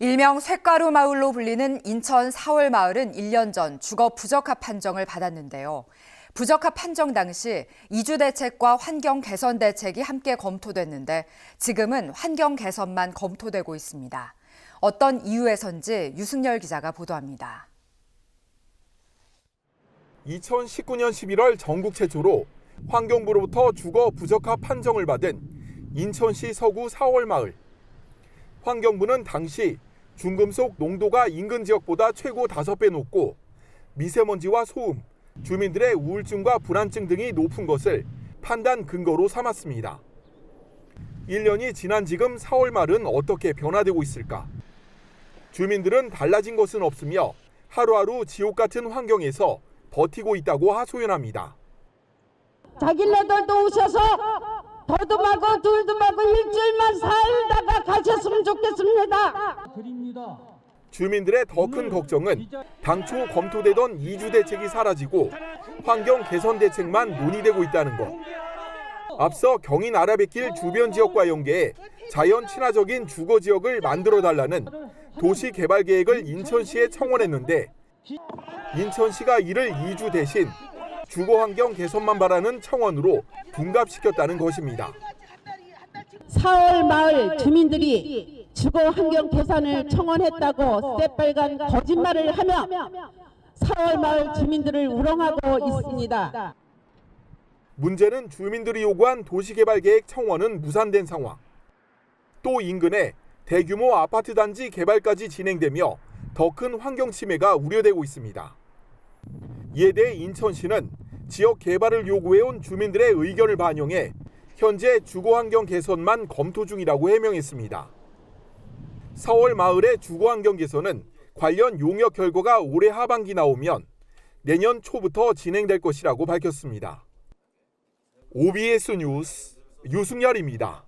일명 쇳가루 마을로 불리는 인천 사월 마을은 1년 전 주거 부적합 판정을 받았는데요. 부적합 판정 당시 이주 대책과 환경 개선 대책이 함께 검토됐는데 지금은 환경 개선만 검토되고 있습니다. 어떤 이유에선지 유승열 기자가 보도합니다. 2019년 11월 전국 최초로 환경부로부터 주거 부적합 판정을 받은 인천시 서구 사월마을. 환경부는 당시 중금속 농도가 인근 지역보다 최고 5배 높고 미세먼지와 소음, 주민들의 우울증과 불안증 등이 높은 것을 판단 근거로 삼았습니다. 1년이 지난 지금 사월말은 어떻게 변화되고 있을까? 주민들은 달라진 것은 없으며 하루하루 지옥 같은 환경에서 버티고 있다고 하소연합니다. 자기네들도 오셔서 더듬하고 둘듬하고 일주일만 살다가 가셨으면 좋겠습니다. 드립니다. 주민들의 더 큰 걱정은 당초 검토되던 이주 대책이 사라지고 환경 개선 대책만 논의되고 있다는 것. 앞서 경인 아라뱃길 주변 지역과 연계해 자연 친화적인 주거 지역을 만들어 달라는 도시 개발 계획을 인천시에 청원했는데 인천시가 이를 이주 대신 주거 환경 개선만 바라는 청원으로 둔갑시켰다는 것입니다. 사월 마을 주민들이 주거 환경 개선을 청원했다고 새빨간 거짓말을 하며 사월 마을 주민들을 우롱하고 있습니다. 문제는 주민들이 요구한 도시개발계획 청원은 무산된 상황. 또 인근에 대규모 아파트 단지 개발까지 진행되며 더 큰 환경 침해가 우려되고 있습니다. 이에 대해 인천시는 지역 개발을 요구해온 주민들의 의견을 반영해 현재 주거 환경 개선만 검토 중이라고 해명했습니다. 서월 마을의 주거 환경 개선은 관련 용역 결과가 올해 하반기 나오면 내년 초부터 진행될 것이라고 밝혔습니다. OBS 뉴스 유승열입니다.